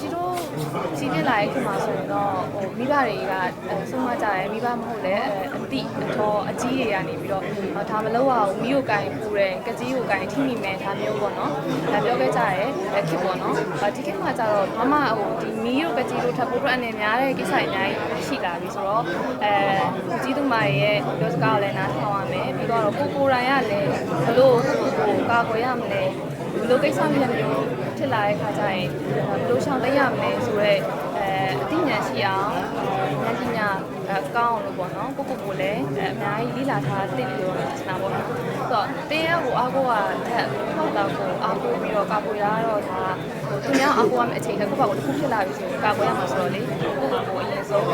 ရှိတို့ ကြီးပြစ်လာတဲ့ခင်မှာဆိုရင်တော့ဟိုမိဘတွေကဆုံးမကြတယ်မိဘမဟုတ်လဲအတိအထောအကြီးတွေကနေပြီးတော့ဒါမလုပ်ရဘူးမိကိုကင်ပူတယ်ကကြီးကိုကင်ထိမိမယ်ဒါမျိုးပေါ့နော်ဒါပြောခဲ့ကြတယ်ခစ်ပေါ့နော်ဒီခေတ်မှာကျတော့မမဟိုဒီမီးတို့ကကြီးတို့ထပ်ဖို့အတွက်အနေများတဲ့ကိစ္စတွေအများကြီးရှိလာပြီဆိုတော့အဲကြီးသူမရဲ့ပြောစကားကိုလည်းနားထောင်ရမယ်ပြီးတော့ကိုကိုရိုင်းရလည်းဘလို့ကိုကိုကာကွယ်ရမလဲဘလို့ကိစ္စမျိုးမျိုးဖြစ်လာတဲ့ခါကျရင်ဘလို့ရှောင်သိရမလဲဆိုတော့ အဲအသိဉာဏ်ရှိအောင်ဉာဏ်ပညာကောင်းအောင်လို့ပေါ့နော်ကိုကိုကိုလည်းအများကြီးလိလာထားသိပြီးတော့ချင်တာပေါ့နော်ဆိုတော့တင်းရကိုအားကိုကထက်ထောက်တော့ကိုအားကိုပြီးတော့ကာကွယ်ရတော့ဒါဟိုသူများအားကိုရမယ့်အချိန်တစ်ခုပေါ့တစ်ခုဖြစ်လာပြီဆိုရင်ကာကွယ်ရမှာဆိုတော့လေကိုကိုကိုအရင်ဆုံး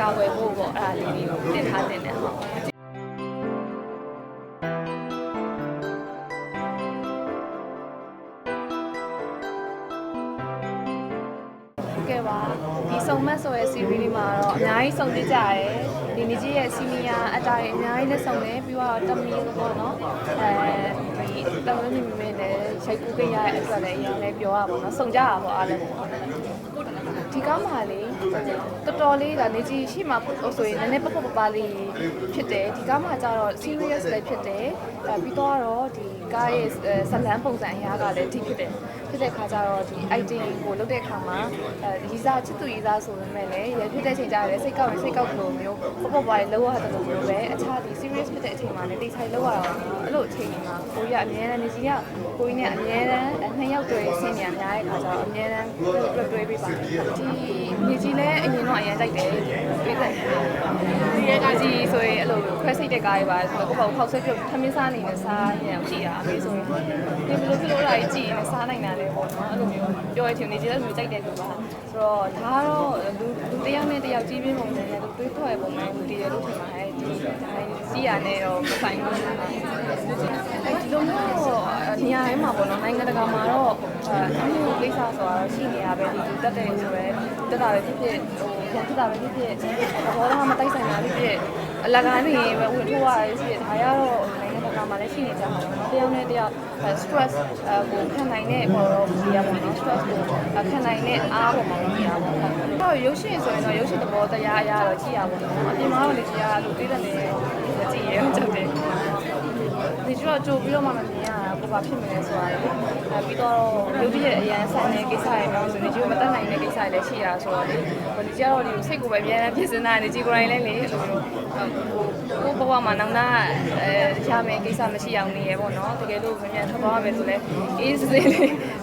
ကာကွယ်ဖို့ပေါ့အဲ့ဒါလေးတွေကိုတင်ထားတင်တယ်ဟုတ် ဟုတ်ကဲ့ပါဒီစုံမတ်ဆိုရဲ့ series လေးမှာတော့အများကြီးစုံပြကြရတယ်ဒီနေ့ကြီးရဲ့ senior အတားတွေအများကြီးလက်စုံတယ်ပြီးတော့တမီပေါ့နော်အဲဒီတမီမိမိနဲ့ရှိတ်ကူးကြရတဲ့အတွက်လည်းအရင်လည်းပြောရပါတော့စုံကြရပါအားလည်းဒီကားမှာလေတော်တော်လေးဒါနေကြီးရှိမှဆိုရင်နည်းနည်းပပပပလေးဖြစ်တယ်ဒီကားမှာကျတော့ serious လည်းဖြစ်တယ်အဲပြီးတော့ဒီကားရဲ့ဇလန်းပုံစံအရာကလည်းဒီဖြစ်တယ်ဖြစ်တဲ့ခါကျတော့ဒီ item ကိုလုပ်တဲ့အခါမှာအဲရီစာချစ်သူရီစာဆိုပေမဲ့လည်းရဖြစ်တဲ့ချိန်ကျတော့စိတ်ကောက်ရင်စိတ်ကောက်လို့မျိုးပပပလေးလောက်ရတယ်လို့မျိုးပဲအခြားဒီ serious ဖြစ်တဲ့အချိန်မှာလည်းတိတ်ဆိုင်လောက်ရအောင်အဲ့လိုအချိန်တွေမှာကိုကြီးကအများနဲ့နေကြီးကကိုကြီးနဲ့အများနဲ့နှစ်ယောက်တွေ့ဆင်းနေရများတဲ့ခါကျတော့အများနဲ့တွေ့တွေ့ပေးပါတယ်ဒီနေကြီးလည်းအရင်တော့အရင်တိုက်တယ်ပြေးတယ်ဒီရဲ့ကကြီးဆိုရင်အဲ့လိုခွဲစိတ်တဲ့ကားတွေပါဆိုတော့ကိုယ့်ဘာကိုခောက်ဆွဲပြုတ်ထမင်းစားနေနဲ့စားရအောင်ကြည့်တာအမေဆိုရင်ဒီဘလိုဖြစ်လို့လာကြီးကြည့်ရင်စားနိုင်တာလေပေါ့နော်အဲ့လိုမျိုးပြောရချင်နေကြီးလည်းမျိုးကြိုက်တဲ့လူပါ ဆိုတော့ဒါကတော့လူလူတစ်ယောက်နဲ့တစ်ယောက်ကြီးပြင်းပုံစံနဲ့သူတွေးထွက်ရပုံနဲ့ဒီရလို့ထင်ပါတယ်ဒီတိုင်းစီးရနဲ့တော့မဆိုင်ဘူးအဲဒီလိုမျိုးနေရာတိုင်းမှာပေါ့နော်နိုင်ငံတကာမှာတော့အမှုကိစ္စဆိုတာရှိနေရပဲဒီတက်တဲ့ဆိုရဲတက်တာပဲဖြစ်ဖြစ်ဟိုပြန်ဖြစ်တာပဲဖြစ်ဖြစ်ဘောတော့မတိုက်ဆိုင်တာဖြစ်ဖြစ်အလကားနေပဲဝင်ထိုးရတယ်ရှိတယ်ဒါရတော့ နိုင်ငံတကာမှာလည်းရှိနေကြမှာပေါ့နော်တယောက်နဲ့တယောက် stress ကိုခံနိုင်တဲ့ဘောတော့ဒီရပါတော့ stress ကိုခံနိုင်တဲ့အားပေါ်မှာဒီရပါတော့တော့ရုပ်ရှင်ဆိုရင်တော့ရုပ်ရှင်သဘောတရားအရတော့ကြည့်ရပါတော့အပြင်မှာတော့လေကြည့်ရလို့သိတဲ့နေကြည့်ရအောင်ချက်တယ်ဒီကျတော့ကြိုပြီးတော့မှမမြင်ရတာကိုဘာဖြစ်မလဲဆိုတာလေအဲ ပြီးတော့လူကြီးရဲ့အရန်ဆိုင်တဲ့ကိစ္စတွေမျိုးဆိုနေကြီးမတက်နိုင်တဲ့ကိစ္စတွေလည်းရှိရဆိုတော့လေဟိုဒီကျတော့ဒီစိတ်ကိုပဲအများနဲ့ဖြစ်စင်းတာနေကြီးကိုယ်တိုင်လည်းလေအဲ့လိုမျိုးဟိုကိုဘဝမှာနောက်နာအဲရမယ်ကိစ္စမရှိအောင်နေရပေါ့နော်တကယ်လို့မမြန်ထွက်သွားမယ်ဆိုလဲအေးစေးလေး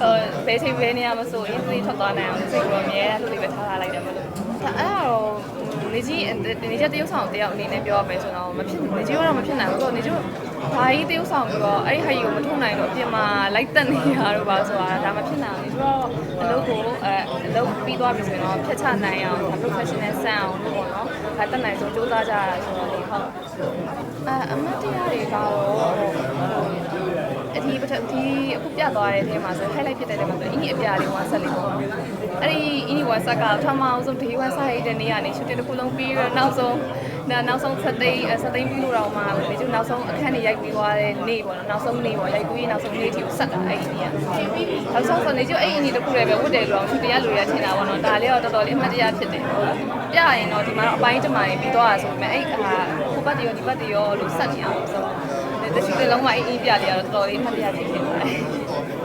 ဟိုဘယ်ချိန်ဘယ်နေရာမဆိုအေးစေးထွက်သွားနိုင်အောင်စိတ်ကိုအများနဲ့လှုပ်လေးပဲထားထားလိုက်တယ်မလို့အဲ့ဒါတော့ နေကြီးနေကြီးတရုပ်ဆောင်တယောက်အနေနဲ့ပြောရမယ်ဆိုတော့မဖြစ်နေကြီးကတော့မဖြစ်နိုင်ဘူးဆိုတော့နေကြီးဘာကြီးတရုပ်ဆောင်ပြီးတော့အဲ့ဒီဟာကြီးကိုမထုံနိုင်တော့အပြင်မှာလိုက်တက်နေရတော့ပါဆိုတာဒါမဖြစ်နိုင်ဘူးနေကြီးကတော့အလုပ်ကိုအဲအလုပ်ပြီးသွားပြီဆိုရင်တော့ဖြတ်ချနိုင်အောင်ဒါ professional ဆန်အောင်လို့ပေါ့နော်ဒါတက်နိုင်ဆုံးစူးစမ်းကြရတာဆိုတော့လေဟုတ်အဲအမတ်တရားတွေကတော့အ ဒီပထဒီအခုပြသွားတဲ့အထဲမှာဆို highlight ဖြစ်တဲ့ထဲမှာဆိုအင်းကြီးအပြာလေးဝါဆက်လေးပေါ့နော်အဲ့ဒီအင်းကြီးဝါဆက်ကပထမအောင်ဆုံး day 1ဆက်ရတဲ့နေ့ကနေ shooting တစ်ခုလုံးပြီးတော့နောက်ဆုံး နာနောက်ဆုံးဆက်သိမ်းဆက်သိမ်းပြီးလို့တော့မှဒီကျနောက်ဆုံးအခန်းတွေရိုက်ပြီးသွားတဲ့နေ့ပေါ့နော်နောက်ဆုံးနေ့ပေါ့ရိုက်ပြီးနောက်ဆုံးနေ့ထိကိုဆက်တာအဲ့ဒီနေ့ကနောက်ဆုံးဆိုနေကျအဲ့အင်းကြီးတစ်ခုလည်းပဲဝတ်တယ်လို့အောင် shooting ရလို့ရထင်တာပေါ့နော်ဒါလေးတော့တော်တော်လေးအမှတ်တရဖြစ်တယ်ပြရင်တော့ဒီမှာတော့အပိုင်းတမိုင်ပြီးသွားတာဆိုပေမဲ့အဲ့အခါဟိုဘက်တရောဒီဘက်တရောလို့ဆက်နေအောင်ဆိုတော့တချို့တလုံးမအေးအေးပြလေးကတော့တော်တော်လေးအမှတ်တရဖြစ်ဖြစ်ပါတယ်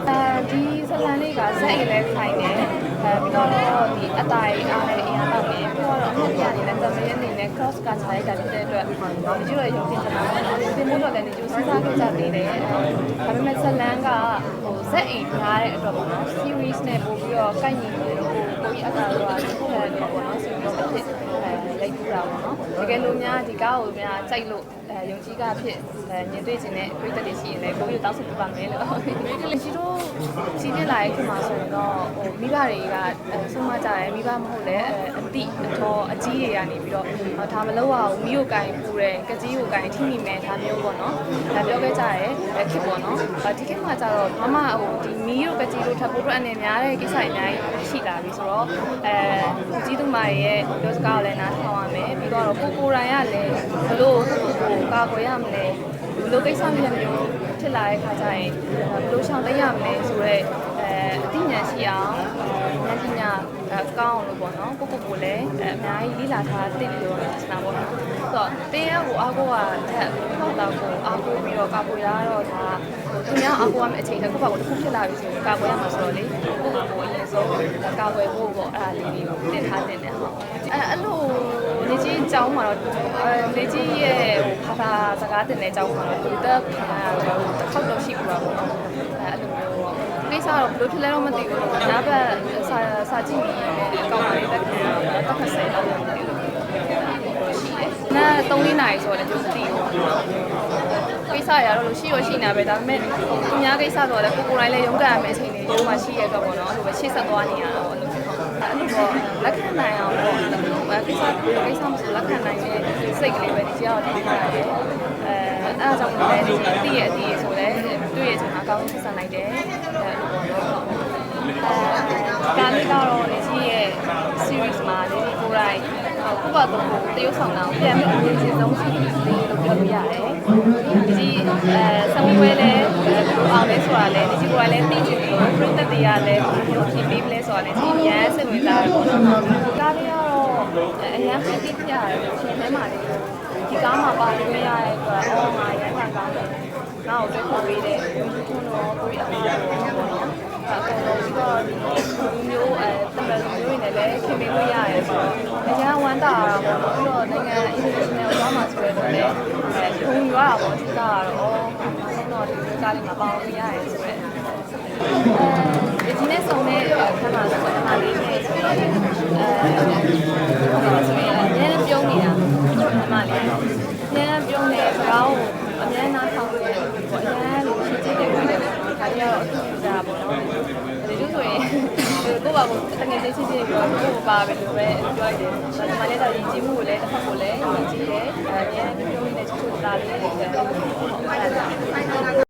အဲဒီဇလန်လေးကဇက်အိမ်လဲခိုင်တယ်အဲပြီးတော့ဒီအတိုင်အားလည်းအရင်တော့နေပြီးတော့အမှတ်တရနေလဲသမီးအနေနဲ့ cross ကခြားရိုက်တာဖြစ်တဲ့အတွက်ဒီကျရဲ့ရုပ်ရှင်ကျွန်တော်ဒီမို့တော့လည်းဒီကျစဉ်းစားခဲ့ကြသေးတယ်ဒါပေမဲ့ဇလန်ကဟိုဇက်အိမ်များတဲ့အတွက်ပေါ့နော် series နဲ့ပို့ပြီးတော့ကိုက်ညီလို့ကိုကိုကြီးအကာရောကဆက်တယ်ပေါ့နော် series တစ်ဖြစ် အဲရိုက်ပြတာပေါ့နော်တကယ်လို့များဒီကားကိုများကြိုက်လို့အဲယုံကြည်ကဖြစ်အဲမြင်တွေ့ခြင်းနဲ့ပြည်သက်တွေရှိရင်လည်းကိုကြီးတောင်းဆိုပြပါမယ်လို့ရှိတို့စီးပြလာတဲ့ခင်မှာဆိုရင်တော့ဟိုမိဘတွေကဆုံးမကြတယ်မိဘမဟုတ်လဲအတိအထောအကြီးတွေကနေပြီးတော့ဒါမလုပ်ရဘူးမိကိုကင်ပူတယ်ကကြီးကိုကင်ထိမိမယ်ဒါမျိုးပေါ့နော်ဒါပြောခဲ့ကြတယ်ခစ်ပေါ့နော်ဒီခေတ်မှာကျတော့မမဟိုဒီမီးတို့ကကြီးတို့ထပ်ဖို့အတွက်အနေများတဲ့ကိစ္စတွေအများကြီး ရှိလာပြီဆိုတော့အဲကြီးသူမရဲ့ပြောစကားကိုလည်းနားထောင်ရမယ်ပြီးတော့ကိုကိုရိုင်းရလည်းဘလို့ကိုကိုကာကွယ်ရမလဲဘလို့ကိစ္စမျိုးမျိုးဖြစ်လာတဲ့ခါကျရင်ဘလို့ရှောင်သိရမလဲဆိုတော့အဲအသိဉာဏ်ရှိအောင်ဉာဏ်ပညာ ကောင်းအောင်လို့ပေါ့နော်ကိုကိုကိုလည်းအများကြီးလေးလာထားတင်ပြီးတော့ချင်တာပေါ့နော်ဆိုတော့တင်းရဲ့ကိုအားကိုကတက်ထောက်တော့ကိုအားကိုပြီးတော့ကာကွယ်ရတော့ဒါသူများအားကိုရမယ့်အချိန်တစ်ခုပါကိုတစ်ခုဖြစ်လာပြီဆိုရင်ကာကွယ်ရမှာဆိုတော့လေကိုကိုကိုအရင်ဆုံးကာကွယ်ဖို့ပေါ့အဲ့ဒါလေးကိုတင်ထားတင်တယ်ဟုတ်အဲအဲ့လိုနေကြီးအကြောင်းမှာတော့အဲနေကြီးရဲ့ဟိုဘာသာစကားတင်တဲ့အကြောင်းမှာတော့သူတက်ခံရတော့တစ်ခေါက်တော့ရှိပြီပါပေါ့နော်အဲအဲ့လိုမျိုး တော့ကိစ္စတော့ဘယ်လိုဖြစ်လဲတော့မသိဘူး။နောက်ဘက်စာစာကြည့်နေတယ်အကောင့်လေးတက်ခံရတော့တက်ခက်ဆယ်တော့မသိဘူး။ရှိတယ်။နား3လေးနာရီဆိုတော့လည်းသူသိဘူး။ကိစ္စရတော့လို့ရှိရရှိနေပဲဒါပေမဲ့သူများကိစ္စဆိုတော့လည်းကိုကိုယ်တိုင်လည်းရုန်းကန်ရမယ့်အချိန်တွေရုံးမှရှိရတော့ပေါ့နော်။အဲ့လိုပဲရှေ့ဆက်သွားနေရတာပေါ့လို့အဲ့လိုပေါ့လက်ခံနိုင်အောင်ပေါ့အဲ့လိုကိစ္စကိစ္စမဆိုလက်ခံနိုင်တဲ့စိတ်ကလေးပဲဒီကြောက်တင်ထားရတယ်။အဲအဲ့ဒါကြောင့်လည်းဒီတည့်ရဲ့အတီးဆိုလည်း တွေ့ရချင်တာအကောင်းဆုံးဆက်ဆံနိုင်တယ်။အဲ့လိုပေါ့နော်။အဲဒါလေးကတော့နေကြီးရဲ့ series မှာနေကြီးကိုယ်တိုင်ခုပါတော့တရုပ်ဆောင်တာကိုပြန်ပြီးအမြင်ချင်းဆုံးရှိတယ်လို့ပြောလို့ရတယ်။ဒီကြီးအဲဆောင်းဝဲလဲအောင်လဲဆိုတာလဲဒီကြီးကိုယ်တိုင်လဲသိချင်တယ်လို့ပြည့်သက်တရားလဲရုပ်ဖြစ်ပြီးလဲဆိုတာလဲဒီရန်စိတ်ဝင်စားတယ်ပေါ့နော်။ဒါလေးကတော့အရန်ဖြစ်ဖြစ်ပြရတယ်ရှင်ထဲမှာလေးဒီကားမှာပါလို့မရတဲ့အတွက်အော်ငါရန်ခံကောင်းတယ်။ငါ့ကိုတွေ့ခေါ်ပေးတယ်။ဘုန်းတော်ကိုရအောင်ပေါ့နော်။အဲတော့ဒီတော့ဒီမျိုးအဲတမန် မျိုးတွေနဲ့လည်းခင်မင်းလို့ရတယ်ဆိုတော့အရန်ဝမ်းသာတာပေါ့နော်။ပြီးတော့နိုင်ငံ international သွားမှာဆိုတော့လည်းအဲဘုံရွာတာပေါ့အဓိကကတော့အော်ဆုံးတော့ဒီကားလေးမှာပေါင်းလို့ရတယ်ဆိုတော့အဲဒီနေ့ဆုံးတဲ့ခဏဆိုတော့ခဏလေးနဲ့ဆိုတော့အဲဆိုရင်အများနဲ့ပြုံးနေတာခဏလေးအများပြုံးနေစကားကိုအများနားထောင်နေတယ်ပေါ့အများလို့ရှိကြည့်နေတယ်ပေါ့ဒါကြီးကတော့အထူးကြတာပေါ့နော်ဒီလိုဆိုရင်ကို ပါကိုတကယ်ချင်းချင်းချင်းပြောကိုပါပဲလို့ပဲပြောရတယ်ဒါမှလည်းဒါဒီကြည့်မှုကိုလည်းတစ်ဖက်ကိုလည်းကြည့်တယ်အဲအများပြုံးနေတဲ့ချိုးချိုးသားလေးတွေဟုတ်ကဲ့